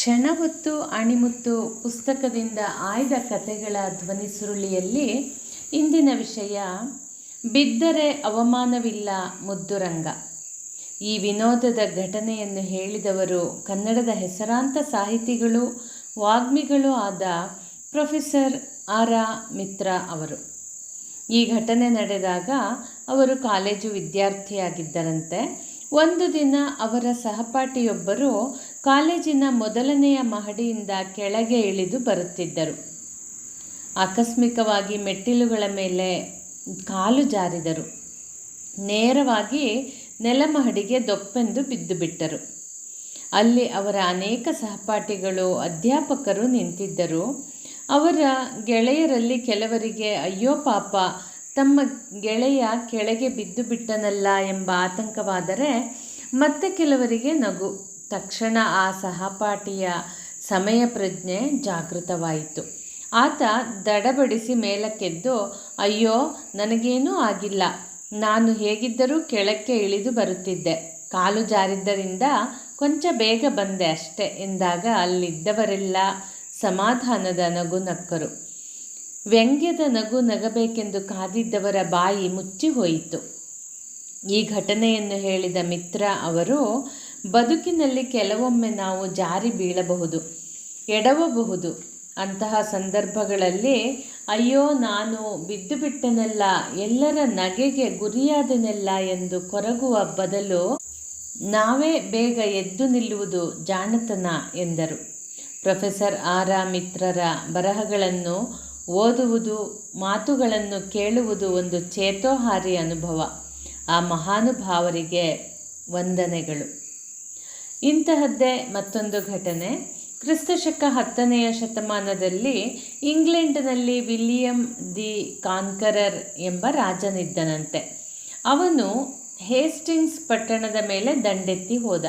ಕ್ಷಣ ಹೊತ್ತು ಅಣಿಮುತ್ತು ಪುಸ್ತಕದಿಂದ ಆಯ್ದ ಕಥೆಗಳ ಧ್ವನಿ ಸುರುಳಿಯಲ್ಲಿ ಇಂದಿನ ವಿಷಯ, ಬಿದ್ದರೆ ಅವಮಾನವಿಲ್ಲ ಮುದ್ದುರಂಗ. ಈ ವಿನೋದದ ಘಟನೆಯನ್ನು ಹೇಳಿದವರು ಕನ್ನಡದ ಹೆಸರಾಂತ ಸಾಹಿತಿಗಳು, ವಾಗ್ಮಿಗಳು ಆದ ಪ್ರೊಫೆಸರ್ ಆರ ಮಿತ್ರ ಅವರು. ಈ ಘಟನೆ ನಡೆದಾಗ ಅವರು ಕಾಲೇಜು ವಿದ್ಯಾರ್ಥಿಯಾಗಿದ್ದರಂತೆ. ಒಂದು ದಿನ ಅವರ ಸಹಪಾಠಿಯೊಬ್ಬರು ಕಾಲೇಜಿನ ಮೊದಲನೆಯ ಮಹಡಿಯಿಂದ ಕೆಳಗೆ ಇಳಿದು ಬರುತ್ತಿದ್ದರು. ಆಕಸ್ಮಿಕವಾಗಿ ಮೆಟ್ಟಿಲುಗಳ ಮೇಲೆ ಕಾಲು ಜಾರಿದರು. ನೇರವಾಗಿ ನೆಲಮಹಡಿಗೆ ದೊಪ್ಪೆಂದು ಬಿದ್ದು ಬಿಟ್ಟರು ಅಲ್ಲಿ ಅವರ ಅನೇಕ ಸಹಪಾಠಿಗಳು, ಅಧ್ಯಾಪಕರು ನಿಂತಿದ್ದರು. ಅವರ ಗೆಳೆಯರಲ್ಲಿ ಕೆಲವರಿಗೆ, ಅಯ್ಯೋ ಪಾಪ, ತಮ್ಮ ಗೆಳೆಯ ಕೆಳಗೆ ಬಿದ್ದು ಬಿಟ್ಟನಲ್ಲ ಎಂಬ ಆತಂಕವಾದರೆ ಮತ್ತೆ ಕೆಲವರಿಗೆ ನಗು. ತಕ್ಷಣ ಆ ಸಹಪಾಠಿಯ ಸಮಯ ಪ್ರಜ್ಞೆ ಜಾಗೃತವಾಯಿತು. ಆತ ದಡಬಡಿಸಿ ಮೇಲಕ್ಕೆದ್ದು, ಅಯ್ಯೋ, ನನಗೇನೂ ಆಗಿಲ್ಲ. ನಾನು ಹೇಗಿದ್ದರೂ ಕೆಳಕ್ಕೆ ಇಳಿದು ಬರುತ್ತಿದ್ದೆ. ಕಾಲು ಜಾರಿದ್ದರಿಂದ ಕೊಂಚ ಬೇಗ ಬಂದೆ ಅಷ್ಟೆ ಎಂದಾಗ ಅಲ್ಲಿದ್ದವರೆಲ್ಲ ಸಮಾಧಾನದ ನಗು ನಕ್ಕರು. ವ್ಯಂಗ್ಯದ ನಗು ನಗಬೇಕೆಂದು ಕಾದಿದ್ದವರ ಬಾಯಿ ಮುಚ್ಚಿ ಹೋಯಿತು ಈ ಘಟನೆಯನ್ನು ಹೇಳಿದ ಮಿತ್ರ ಅವರು ಬದುಕಿನಲ್ಲಿ ಕೆಲವೊಮ್ಮೆ ನಾವು ಜಾರಿ ಬೀಳಬಹುದು, ಎಡವಬಹುದು. ಅಂತಹ ಸಂದರ್ಭಗಳಲ್ಲಿ, ಅಯ್ಯೋ, ನಾನು ಬಿದ್ದು ಬಿಟ್ಟೆನಲ್ಲ ಎಲ್ಲರ ನಗೆಗೆ ಗುರಿಯಾದನೆಲ್ಲ ಎಂದು ಕೊರಗುವ ಬದಲು ನಾವೇ ಬೇಗ ಎದ್ದು ನಿಲ್ಲುವುದು ಜಾಣತನ ಎಂದರು. ಪ್ರೊಫೆಸರ್ ಆರ ಮಿತ್ರರ ಬರಹಗಳನ್ನು ಓದುವುದು, ಮಾತುಗಳನ್ನು ಕೇಳುವುದು ಒಂದು ಚೇತೋಹಾರಿ ಅನುಭವ. ಆ ಮಹಾನುಭಾವರಿಗೆ ವಂದನೆಗಳು. ಇಂತಹದ್ದೇ ಮತ್ತೊಂದು ಘಟನೆ. ಕ್ರಿಸ್ತಶಕ ಹತ್ತನೆಯ ಶತಮಾನದಲ್ಲಿ ಇಂಗ್ಲೆಂಡ್ನಲ್ಲಿ ವಿಲಿಯಂ ದಿ ಕಾನ್ಕರರ್ ಎಂಬ ರಾಜನಿದ್ದನಂತೆ. ಅವನು ಹೇಸ್ಟಿಂಗ್ಸ್ ಪಟ್ಟಣದ ಮೇಲೆ ದಂಡೆತ್ತಿ ಹೋದ.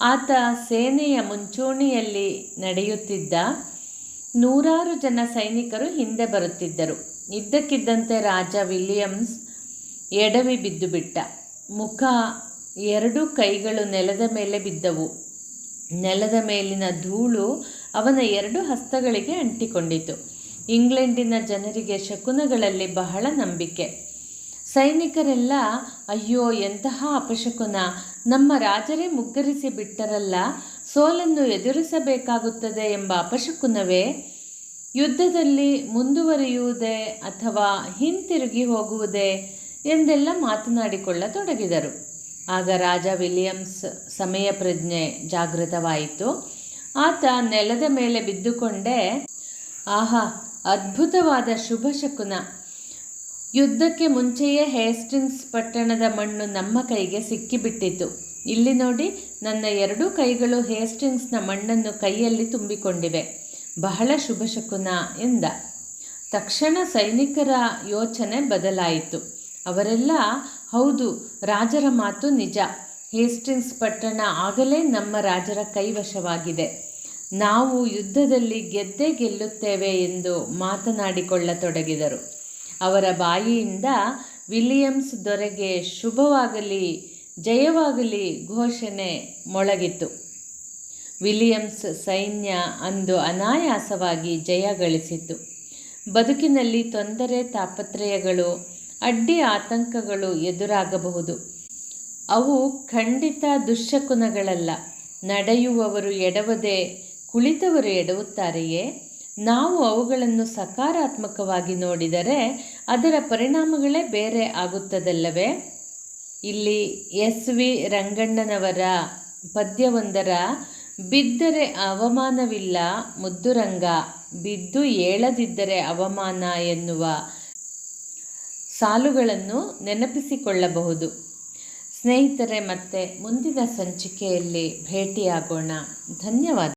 ಆತ ಸೇನೆಯ ಮುಂಚೂಣಿಯಲ್ಲಿ ನಡೆಯುತ್ತಿದ್ದ ನೂರಾರು ಜನ ಸೈನಿಕರು ಹಿಂದೆ ಬರುತ್ತಿದ್ದರು. ಇದ್ದಕ್ಕಿದ್ದಂತೆ ರಾಜ ವಿಲಿಯಮ್ಸ್ ಎಡವಿ ಬಿದ್ದುಬಿಟ್ಟ. ಮುಖ ಎರಡು ಕೈಗಳು ನೆಲದ ಮೇಲೆ ಬಿದ್ದವು. ನೆಲದ ಮೇಲಿನ ಧೂಳು ಅವನ ಎರಡು ಹಸ್ತಗಳಿಗೆ ಅಂಟಿಕೊಂಡಿತು. ಇಂಗ್ಲೆಂಡಿನ ಜನರಿಗೆ ಶಕುನಗಳಲ್ಲಿ ಬಹಳ ನಂಬಿಕೆ. ಸೈನಿಕರೆಲ್ಲ, ಅಯ್ಯೋ, ಎಂತಹ ಅಪಶಕುನ! ನಮ್ಮ ರಾಜರೇ ಮುಗ್ಗರಿಸಿ ಬಿಟ್ಟರಲ್ಲ, ಸೋಲನ್ನು ಎದುರಿಸಬೇಕಾಗುತ್ತದೆ ಎಂಬ ಅಪಶಕುನವೇ! ಯುದ್ಧದಲ್ಲಿ ಮುಂದುವರಿಯುವುದೇ ಅಥವಾ ಹಿಂತಿರುಗಿ ಹೋಗುವುದೇ? ಎಂದೆಲ್ಲ ಮಾತನಾಡಿಕೊಳ್ಳತೊಡಗಿದರು. ಆಗ ರಾಜ ವಿಲಿಯಮ್ಸ್ ಸಮಯ ಪ್ರಜ್ಞೆ ಜಾಗೃತವಾಯಿತು. ಆತ ನೆಲದ ಮೇಲೆ ಬಿದ್ದುಕೊಂಡೇ, ಆಹಾ, ಅದ್ಭುತವಾದ ಶುಭ ಶಕುನ. ಯುದ್ಧಕ್ಕೆ ಮುಂಚೆಯೇ ಹೇಸ್ಟಿಂಗ್ಸ್ ಪಟ್ಟಣದ ಮಣ್ಣು ನಮ್ಮ ಕೈಗೆ ಸಿಕ್ಕಿಬಿಟ್ಟಿತು. ಇಲ್ಲಿ ನೋಡಿ, ನನ್ನ ಎರಡೂ ಕೈಗಳು ಹೇಸ್ಟಿಂಗ್ಸ್ನ ಮಣ್ಣನ್ನು ಕೈಯಲ್ಲಿ ತುಂಬಿಕೊಂಡಿವೆ. ಬಹಳ ಶುಭ ಶಕುನ ಎಂದ. ತಕ್ಷಣ ಸೈನಿಕರ ಯೋಚನೆ ಬದಲಾಯಿತು. ಅವರೆಲ್ಲ, ಹೌದು, ರಾಜರ ಮಾತು ನಿಜ. ಹೇಸ್ಟಿಂಗ್ಸ್ ಪಟ್ಟಣ ಆಗಲೇ ನಮ್ಮ ರಾಜರ ಕೈವಶವಾಗಿದೆ. ನಾವು ಯುದ್ಧದಲ್ಲಿ ಗೆದ್ದೇ ಗೆಲ್ಲುತ್ತೇವೆ ಎಂದು ಮಾತನಾಡಿಕೊಳ್ಳತೊಡಗಿದರು. ಅವರ ಬಾಯಿಯಿಂದ ವಿಲಿಯಮ್ಸ್ ದೊರೆಗೆ ಶುಭವಾಗಲಿ, ಜಯವಾಗಲಿ ಘೋಷಣೆ ಮೊಳಗಿತು ವಿಲಿಯಮ್ಸ್ ಸೈನ್ಯ ಅಂದು ಅನಾಯಾಸವಾಗಿ ಜಯ ಗಳಿಸಿತು ಬದುಕಿನಲ್ಲಿ ತೊಂದರೆ, ತಾಪತ್ರಯಗಳು ಅಡ್ಡಿ ಆತಂಕಗಳು ಎದುರಾಗಬಹುದು. ಅವು ಖಂಡಿತ ದುಶ್ಶಕುನಗಳಲ್ಲ. ನಡೆಯುವವರು ಎಡವದೆ, ಕುಳಿತವರು ಎಡವುತ್ತಾರೆಯೇ? ನಾವು ಅವುಗಳನ್ನು ಸಕಾರಾತ್ಮಕವಾಗಿ ನೋಡಿದರೆ ಅದರ ಪರಿಣಾಮಗಳೇ ಬೇರೆ ಆಗುತ್ತದಲ್ಲವೇ? ಇಲ್ಲಿ ಎಸ್ ವಿ ರಂಗಣ್ಣನವರ ಪದ್ಯವೊಂದರ, ಬಿದ್ದರೆ ಅವಮಾನವಿಲ್ಲ ಮುದ್ದುರಂಗ, ಬಿದ್ದು ಏಳದಿದ್ದರೆ ಅವಮಾನ ಎನ್ನುವ ಸಾಲುಗಳನ್ನು ನೆನಪಿಸಿಕೊಳ್ಳಬಹುದು. ಸ್ನೇಹಿತರೆ ಮತ್ತೆ ಮುಂದಿನ ಸಂಚಿಕೆಯಲ್ಲಿ ಭೇಟಿಯಾಗೋಣ. ಧನ್ಯವಾದ.